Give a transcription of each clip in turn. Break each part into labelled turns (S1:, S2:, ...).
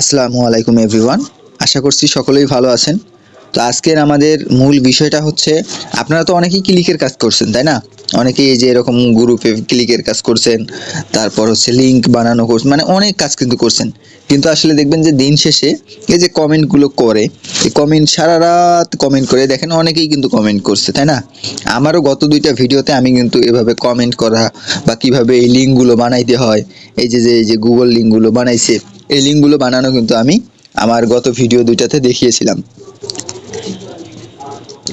S1: আসসালামু আলাইকুম এভরিওয়ান। আশা করছি সকলেই ভালো আছেন। তো আজকের আমাদের মূল বিষয়টা হচ্ছে, আপনারা তো অনেকেই ক্লিকের কাজ করছেন, তাই না? অনেকেই এই যে এরকম গ্রুপে ক্লিকের কাজ করছেন, তারপর হচ্ছে লিংক বানানো করছেন মানে অনেক কাজ কিন্তু করছেন। কিন্তু আসলে দেখবেন যে দিন শেষে এই যে কমেন্টগুলো করে, এই কমেন্ট সারা রাত কমেন্ট করে, দেখেন অনেকেই কিন্তু কমেন্ট করছে, তাই না? আমারও গত দুইটা ভিডিওতে আমি কিন্তু এভাবে কমেন্ট করা বা কীভাবে এই লিঙ্কগুলো বানাইতে হয়, এই যে যে, এই যে গুগল লিঙ্কগুলো বানাইছে, এই লিঙ্কগুলো বানানো কিন্তু আমি আমার গত ভিডিও দুইটাতে দেখিয়েছিলাম।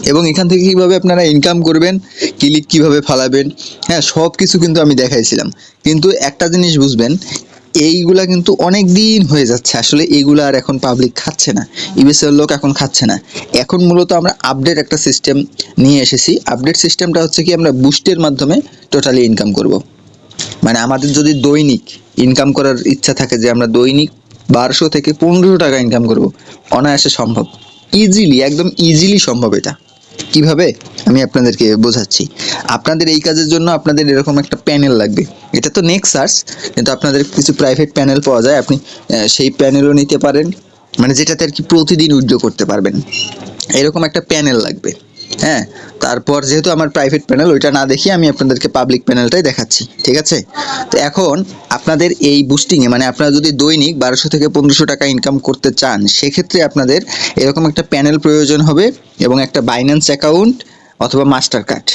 S1: এবং এখান থেকে কীভাবে আপনারা ইনকাম করবেন ক্লিক কীভাবে ফালাবেন হ্যাঁ সব কিছু কিন্তু আমি দেখাইছিলাম। কিন্তু একটা জিনিস বুঝবেন, এইগুলা কিন্তু অনেক দিন হয়ে যাচ্ছে। আসলে এইগুলা আর এখন পাবলিক খাচ্ছে না। ইউএসএর লোক এখন খাচ্ছে না। এখন মূলত আমরা আপডেট একটা সিস্টেম নিয়ে এসেছি। আপডেট সিস্টেমটা হচ্ছে কি আমরা বুস্টের মাধ্যমে টোটালি ইনকাম করব। মানে আমাদের যদি দৈনিক ইনকাম করার ইচ্ছা থাকে যে আমরা দৈনিক বারোশো থেকে পনেরোশো টাকা ইনকাম করব, অনায়াসে সম্ভব। ইজিলি একদম ইজিলি সম্ভব এটা। কীভাবে আমি আপনাদেরকে বোঝাচ্ছি। আপনাদের এই কাজের জন্য আপনাদের এরকম একটা প্যানেল লাগবে। এটা তো নেক্সট সার্চ, কিন্তু আপনাদের কিছু প্রাইভেট প্যানেল পাওয়া যায়। আপনি সেই প্যানেলও নিতে পারেন। মানে যেটাতে আর কি প্রতিদিন উদ্যোগ করতে পারবেন। এরকম একটা প্যানেল লাগবে। হ্যাঁ তারপর যেহেতু আমার প্রাইভেট প্যানেল ওইটা না দেখিয়ে আমি আপনাদেরকে পাবলিক প্যানেলটাই দেখাচ্ছি, ঠিক আছে? তো এখন আপনাদের এই বুস্টিংয়ে মানে আপনারা যদি দৈনিক বারোশো থেকে পনেরোশো টাকা ইনকাম করতে চান, সেক্ষেত্রে আপনাদের এরকম একটা প্যানেল প্রয়োজন হবে এবং একটা বাইন্যান্স অ্যাকাউন্ট অথবা মাস্টার কার্ড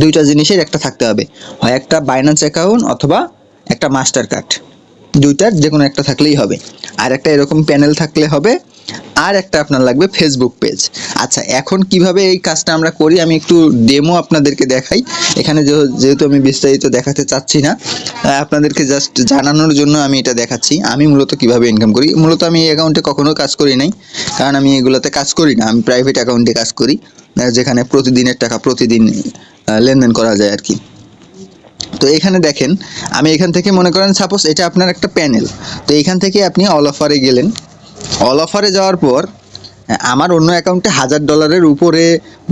S1: দুইটা জিনিসের একটা থাকতে হবে, হয় একটা বাইন্যান্স অ্যাকাউন্ট অথবা একটা মাস্টার কার্ড দুইটার যে কোনো একটা থাকলেই হবে। আর একটা এরকম প্যানেল থাকলে হবে আর একটা আপনার লাগবে ফেসবুক পেজ আচ্ছা এখন কীভাবে এই কাজটা আমরা করি? আমি একটু ডেমো আপনাদেরকে দেখাই। এখানে যেহ- যেহেতু আমি বিস্তারিত দেখাতে চাচ্ছি না আপনাদেরকে জাস্ট জানানোর জন্য আমি এটা দেখাচ্ছি। আমি মূলত কীভাবে ইনকাম করি? মূলত আমি এই অ্যাকাউন্টে কখনো কাজ করি নাই, কারণ আমি এগুলোতে কাজ করি না। আমি প্রাইভেট অ্যাকাউন্টে কাজ করি যেখানে প্রতিদিনের টাকা প্রতিদিন লেনদেন করা যায় আর কি তো এখানে দেখেন, আমি এখান থেকে মনে করেন সাপোজ এটা আপনার একটা প্যানেল তো এখান থেকে আপনি অল অফারে গেলেন। অল অফারে যাওয়ার পর, আমার অন্য অ্যাকাউন্টে হাজার ডলারের উপরে,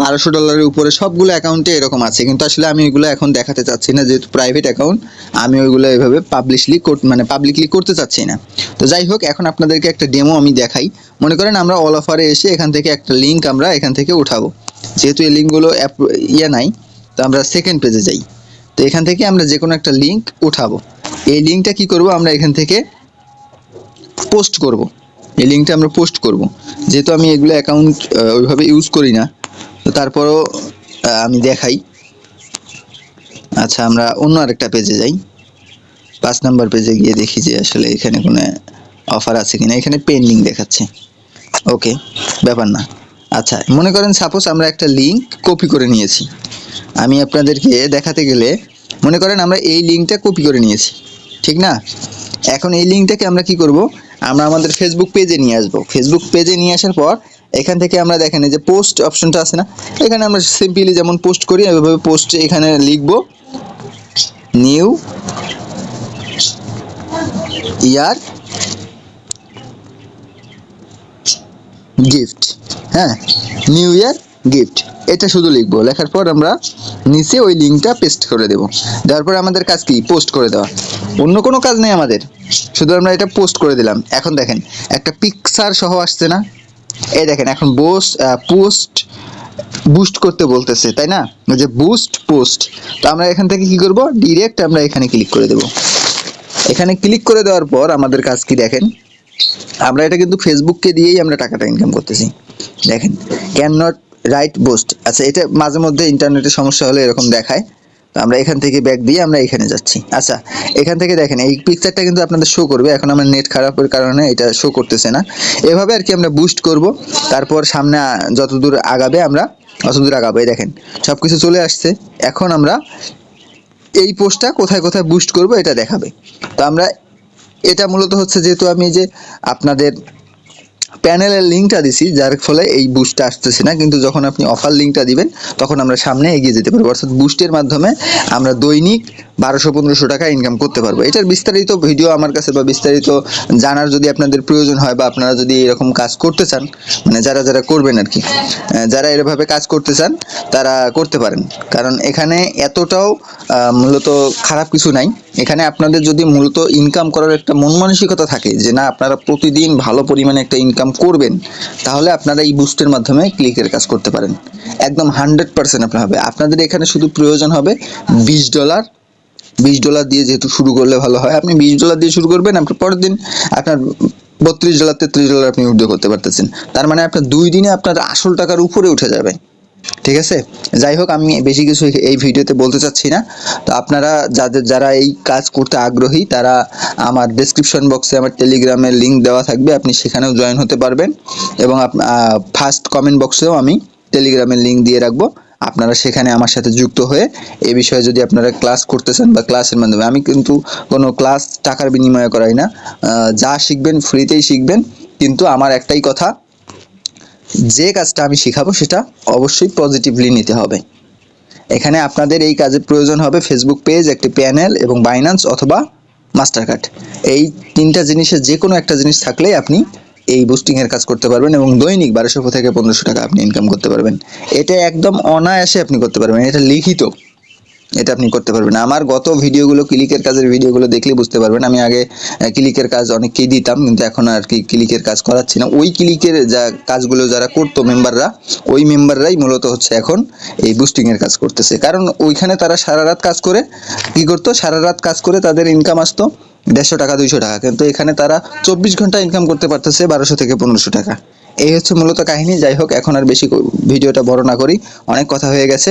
S1: বারোশো ডলারের উপরে সবগুলো অ্যাকাউন্টে এরকম আছে। কিন্তু আসলে আমি ওইগুলো এখন দেখাতে চাচ্ছি না, যেহেতু প্রাইভেট অ্যাকাউন্ট আমি ওইগুলো এভাবে পাবলিশলি মানে পাবলিকলি করতে চাচ্ছি না। তো যাই হোক, এখন আপনাদেরকে একটা ডেমো আমি দেখাই। মনে করেন আমরা অল অফারে এসে এখান থেকে একটা লিঙ্ক আমরা এখান থেকে উঠাবো। যেহেতু এই লিঙ্কগুলো অ্যাপ ইয়ে নাই, তো আমরা সেকেন্ড পেজে যাই। তো এখান থেকে আমরা যে কোনো একটা লিঙ্ক উঠাবো। এই লিঙ্কটা কি করব? আমরা এখান থেকে পোস্ট করব। এই লিঙ্কটা আমরা পোস্ট করব। যেহেতু আমি এগুলো অ্যাকাউন্ট ওইভাবে ইউজ করি না, তো তারপরও আমি দেখাই। আচ্ছা আমরা অন্য আরেকটা পেজে যাই। পাঁচ নাম্বার পেজে গিয়ে দেখি যে আসলে এখানে কোনো অফার আছে কিনা। এখানে পেন্ডিং দেখাচ্ছে। ওকে ব্যাপার না। আচ্ছা মনে করেন সাপোজ আমরা একটা লিঙ্ক কপি করে নিয়েছি। আমি আপনাদেরকে দেখাতে গেলে মনে করেন আমরা এই লিঙ্কটা কপি করে নিয়েছি। ঠিক না? এখন এই লিঙ্কটাকে আমরা কি করব? আমরা আমাদের ফেসবুক পেজে নিয়ে আসব। ফেসবুক পেজে নিয়ে আসার পর, এখান থেকে আমরা দেখেন যে পোস্ট অপশনটা আছে না? এখানে আমরা সিম্পলি যেমন পোস্ট করি এভাবে পোস্ট এখানে লিখব নিউ ইয়ার গিফট হ্যাঁ নিউ ইয়ার গিফট এটা শুধু লিখব। লেখার পর আমরা নিচে ওই লিঙ্কটা পেস্ট করে দেবো। দেওয়ার পর আমাদের কাজ কি? পোস্ট করে দেওয়া। অন্য কোনো কাজ নেই আমাদের। শুধু আমরা এটা পোস্ট করে দিলাম। এখন দেখেন, একটা পিকচার সহ আসছে না? এই দেখেন, এখন বোস পোস্ট বুস্ট করতে বলতেছে, তাই না? যে বুস্ট পোস্ট তো আমরা এখান থেকে কি করব? ডিরেক্ট আমরা এখানে ক্লিক করে দেব। এখানে ক্লিক করে দেওয়ার পর আমাদের কাজ কি দেখেন? আমরা এটা কিন্তু ফেসবুককে দিয়েই আমরা টাকাটা ইনকাম করতেছি। দেখেন ক্যান নট রাইট বোস্ট আচ্ছা এটা মাঝে মধ্যে ইন্টারনেটের সমস্যা হলে এরকম দেখায়। তো আমরা এখান থেকে ব্যাক দিয়ে আমরা এখানে যাচ্ছি। আচ্ছা এখান থেকে দেখেন, এই পিকচারটা কিন্তু আপনাদের শো করবে। এখন আমার নেট খারাপের কারণে এটা শো করতেছে না। এভাবে আর কি আমরা বুস্ট করব। তারপর সামনে যতদূর আগাবে আমরা অতদূর আগাবো, এই দেখেন সব কিছু চলে আসছে। এখন আমরা এই পোস্টটা কোথায় কোথায় বুস্ট করব, এটা দেখাবে। তো আমরা, এটা মূলত হচ্ছে যেহেতু আমি যে আপনাদের প্যানেলের লিঙ্কটা দিছি, যার ফলে এই বুস্টটা আসতেছে না। কিন্তু যখন আপনি অফার লিঙ্কটা দিবেন, তখন আমরা সামনে এগিয়ে যেতে পারব। অর্থাৎ বুস্টের মাধ্যমে আমরা দৈনিক বারোশো, পনেরোশো টাকা ইনকাম করতে পারব। এটার বিস্তারিত ভিডিও আমার কাছে বা বিস্তারিত জানার যদি আপনাদের প্রয়োজন হয় বা আপনারা যদি এরকম কাজ করতে চান মানে যারা যারা করবেন আর কি যারা এরভাবে কাজ করতে চান, তারা করতে পারেন। কারণ এখানে এতটাও মূলত খারাপ কিছু নাই। এখানে আপনাদের যদি মূলত ইনকাম করার একটা মন মানসিকতা থাকে যে না, আপনারা প্রতিদিন ভালো পরিমাণে একটা ইনকাম করবেন, তাহলে আপনারা এই বুস্টের মাধ্যমে ক্লিকের কাজ করতে পারেন। একদম হান্ড্রেড পার্সেন্ট আপনার হবে। আপনাদের এখানে শুধু প্রয়োজন হবে বিশ ডলার বিশ ডলার দিয়ে যেহেতু শুরু করলে ভালো হয়, আপনি বিশ ডলার দিয়ে শুরু করবেন, আপনার পরের দিন আপনার বত্রিশ ডলার তেত্রিশ ডলার আপনি উর্ধ করতে পারতেছেন। তার মানে আপনার দুই দিনে আপনার আসল টাকার উপরে উঠে যাবে। ঠিক আছে? যাই হোক, আমি বেশি কিছু এই ভিডিওতে বলতে চাচ্ছি না। তো আপনারা যাদের, যারা এই কাজ করতে আগ্রহী, তারা আমার ডেসক্রিপশন বক্সে আমার টেলিগ্রামের লিংক দেওয়া থাকবে। আপনি সেখানেও জয়েন হতে পারবেন। এবং ফার্স্ট কমেন্ট বক্সেও আমি টেলিগ্রামের লিঙ্ক দিয়ে রাখব। আপনারা সেখানে আমার সাথে যুক্ত হয়ে এ বিষয়ে যদি আপনারা ক্লাস করতেছেন বা ক্লাসের মাধ্যমে, আমি কিন্তু কোনো ক্লাস টাকার বিনিময়ে করাই না। যা শিখবেন ফ্রিতেই শিখবেন। কিন্তু আমার একটাই কথা যে কাজটা আমি শেখাবো সেটা অবশ্যই পজিটিভলি নিতে হবে। এখানে আপনাদের এই কাজের প্রয়োজন হবে ফেসবুক পেজ একটি প্যানেল এবং বাইন্যান্স অথবা মাস্টার কার্ড এই তিনটা জিনিসের যে কোনো একটা জিনিস থাকলেই আপনি এই বুস্টিংয়ের কাজ করতে পারবেন এবং দৈনিক বারোশো থেকে পনেরোশো টাকা আপনি ইনকাম করতে পারবেন। এটা একদম অনায়াসে আপনি করতে পারবেন। এটা লিখিত। এটা আপনি করতে পারবেন। আমার গত ভিডিওগুলো ক্লিকের কাজের ভিডিওগুলো দেখলে বুঝতে পারবেন। আমি আগে ক্লিকের কাজ অনেককেই দিতাম, কিন্তু এখন আর কি ক্লিকের কাজ করাচ্ছি না। ওই ক্লিকের যা কাজগুলো যারা করতো মেম্বাররা, ওই মেম্বাররাই মূলত হচ্ছে এখন এই বুস্টিংয়ের কাজ করতেছে। কারণ ওইখানে তারা সারা রাত কাজ করে, কি করতো? সারা রাত কাজ করে তাদের ইনকাম আসতো দেড়শো টাকা, দুইশো টাকা। কিন্তু এখানে তারা চব্বিশ ঘণ্টা ইনকাম করতে পারতেছে বারোশো থেকে পনেরোশো টাকা। এই হচ্ছে মূলত কাহিনী। যাই হোক, এখন আর বেশি ভিডিওটা বড় না করি। অনেক কথা হয়ে গেছে।